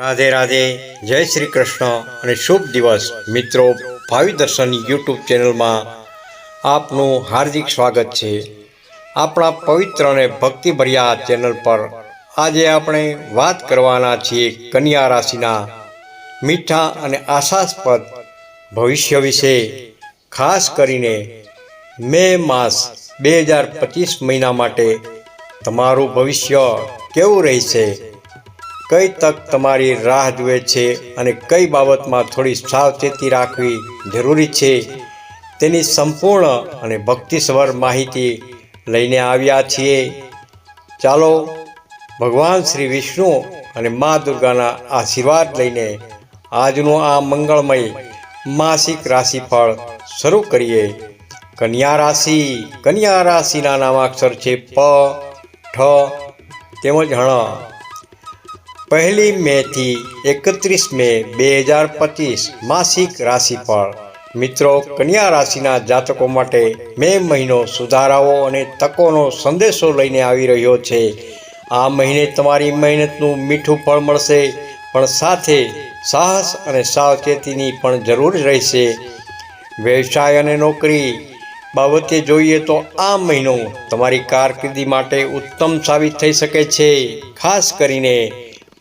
રાધે રાધે, જય શ્રી કૃષ્ણ અને શુભ દિવસ. મિત્રો, ભાવિ દર્શન યુટ્યુબ ચેનલમાં આપનું હાર્દિક સ્વાગત છે. આપણા પવિત્ર અને ભક્તિભર્યા ચેનલ પર આજે આપણે વાત કરવાના છીએ કન્યા રાશિના મીઠા અને આશાસ્પદ ભવિષ્ય વિશે. ખાસ કરીને મે માસ બે હજાર પચીસ મહિના માટે તમારું ભવિષ્ય કેવું રહેશે? કઈ તક તમારી રાહ જુએ છે અને કઈ બાબતમાં થોડી સાવચેતી રાખવી જરૂરી છે? તેની સંપૂર્ણ અને ભક્તિસભર માહિતી લઈને આવ્યા છીએ. ચાલો ભગવાન શ્રી વિષ્ણુ અને મા દુર્ગાના આશીર્વાદ લઈને આજનું આ મંગળમય માસિક રાશિફળ શરૂ કરીએ. કન્યા રાશિ, કન્યા રાશિના નામાક્ષર છે પ, ઠ, તેમજ હણ પહેલી મેથી એકત્રીસ મે બે હજાર પચીસ માસિક રાશિફળ મિત્રો, કન્યા રાશિના જાતકો માટે મે મહિનો સુધારાઓ અને તકોનો સંદેશો લઈને આવી રહ્યો છે. આ મહિને તમારી મહેનતનું મીઠું ફળ મળશે, પણ સાથે સાહસ અને સાવચેતીની પણ જરૂર રહેશે. વ્યવસાય અને નોકરી બાબતે જોઈએ તો આ મહિનો તમારી કારકિર્દી માટે ઉત્તમ સાબિત થઈ શકે છે, ખાસ કરીને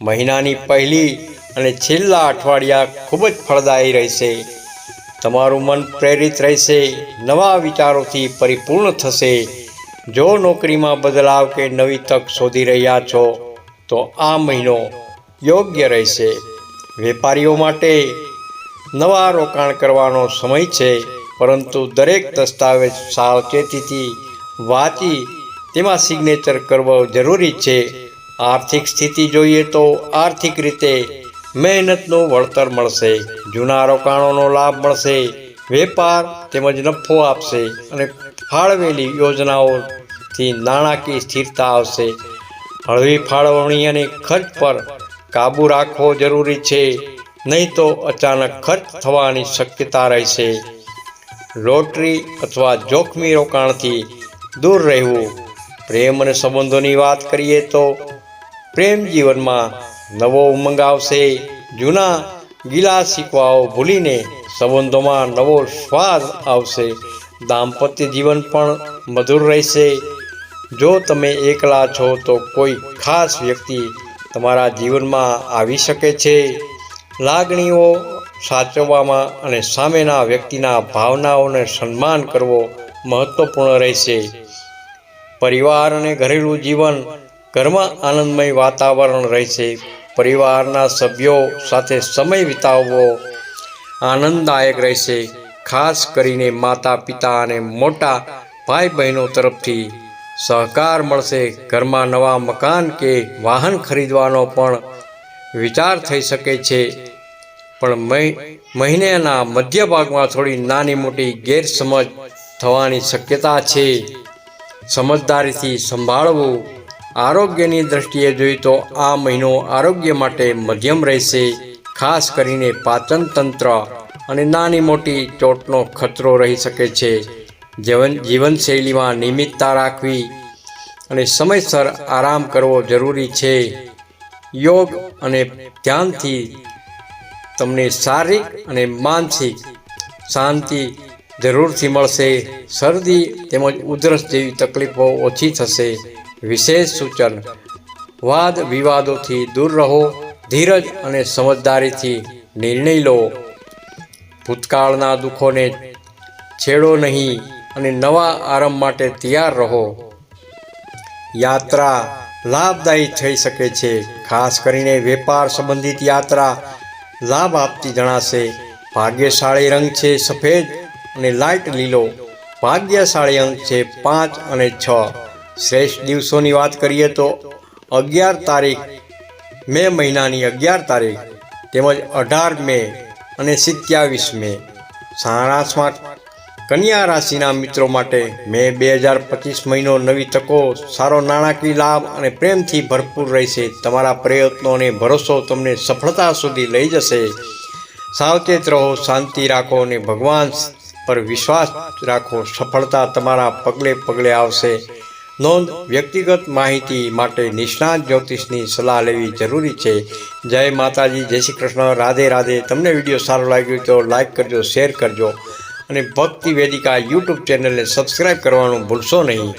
મહિનાની પહેલી અને છેલ્લા અઠવાડિયા ખૂબ જ ફળદાયી રહેશે. તમારું મન પ્રેરિત રહેશે, નવા વિચારોથી પરિપૂર્ણ થશે. જો નોકરીમાં બદલાવ કે નવી તક શોધી રહ્યા છો, તો આ મહિનો યોગ્ય રહેશે. વેપારીઓ માટે નવા રોકાણ કરવાનો સમય છે, પરંતુ દરેક દસ્તાવેજ સાવચેતીથી વાંચી તેમાં સિગ્નેચર કરવો જરૂરી છે. આર્થિક સ્થિતિ જોઈએ તો આર્થિક રીતે મહેનતનું વળતર મળશે, જૂના રોકાણોનો લાભ મળશે, વેપાર તેમજ નફો આપશે અને ફાળવેલી યોજનાઓથી નાણાકીય સ્થિરતા આવશે. હળવી ફાળવણી અને ખર્ચ પર કાબૂ રાખવો જરૂરી છે, નહીં તો અચાનક ખર્ચ થવાની શક્યતા રહેશે. લોટરી અથવા જોખમી રોકાણથી દૂર રહેવું. પ્રેમ અને સંબંધોની વાત કરીએ તો પ્રેમ જીવનમાં નવો ઉમંગ આવશે. જૂના ગીલા શીખવાઓ ભૂલીને સંબંધોમાં નવો સ્વાદ આવશે. દાંપત્ય જીવન પણ મધુર રહેશે. જો તમે એકલા છો તો કોઈ ખાસ વ્યક્તિ તમારા જીવનમાં આવી શકે છે. લાગણીઓ સાચવવામાં અને સામેના વ્યક્તિના ભાવનાઓને સન્માન કરવો મહત્વપૂર્ણ રહેશે. પરિવાર અને ઘરેલું જીવન ઘરમાં આનંદમય વાતાવરણ રહેશે. પરિવારના સભ્યો સાથે સમય વિતાવવો આનંદદાયક રહેશે. ખાસ કરીને માતા પિતા અને મોટા ભાઈ બહેનો તરફથી સહકાર મળશે. ઘરમાં નવા મકાન કે વાહન ખરીદવાનો પણ વિચાર થઈ શકે છે. પણ મહિ- મહિનાના મધ્ય ભાગમાં થોડી નાની મોટી ગેરસમજ થવાની શક્યતા છે. સમજદારીથી સંભાળવું આરોગ્યની દ્રષ્ટિએ જોઈએ તો આ મહિનો આરોગ્ય માટે મધ્યમ રહેશે, ખાસ કરીને પાચન તંત્ર અને નાની મોટી ચોટનો ખતરો રહી શકે છે. જીવન, જીવનશૈલીમાં નિયમિતતા રાખવી અને સમયસર આરામ કરવો જરૂરી છે. યોગ અને ધ્યાનથી તમને શારીરિક અને માનસિક શાંતિ જરૂરથી મળશે. શરદી તેમજ ઉધરસ જેવી તકલીફો ઓછી થશે. વિશેષ સૂચન. વાદ વિવાદોથી દૂર રહો, ધીરજ અને સમજદારીથી નિર્ણય લો. ભૂતકાળના દુઃખોને છેડો નહીં અને નવા આરંભ માટે તૈયાર રહો. યાત્રા લાભદાયી થઈ શકે છે. ખાસ કરીને વેપાર સંબંધિત યાત્રા લાભ આપતી જણાશે. ભાગ્યશાળી રંગ છે સફેદ અને લાઇટ લીલો. ભાગ્યશાળી અંક છે પાંચ અને છ. શ્રેષ્ઠ દિવસોની વાત કરીએ તો અગિયાર તારીખ મે મહિનાની અગિયાર તારીખ તેમજ અઢાર મે અને સિત્યાવીસ મે. સારાંશમાં કન્યા રાશિના મિત્રો માટે મે બે હજાર પચીસ મહિનો નવી તકો, સારો નાણાકીય લાભ અને પ્રેમથી ભરપૂર રહેશે. તમારા પ્રયત્નો અને ભરોસો તમને સફળતા સુધી લઈ જશે. સાવચેત રહો, શાંતિ રાખો અને ભગવાન પર વિશ્વાસ રાખો. સફળતા તમારા પગલે પગલે આવશે. નોંધ વ્યક્તિગત માહિતી માટે નિષ્ણાત જ્યોતિષની સલાહ લેવી જરૂરી છે. જય માતાજી, જય શ્રી કૃષ્ણ. રાધે રાધે. તમને વીડિયો સારો લાગ્યો તો લાઈક કરજો, શેર કરજો. અને ભક્તિ વેદિકા યુટ્યુબ ચેનલને સબસ્ક્રાઈબ કરવાનું ભૂલશો નહીં.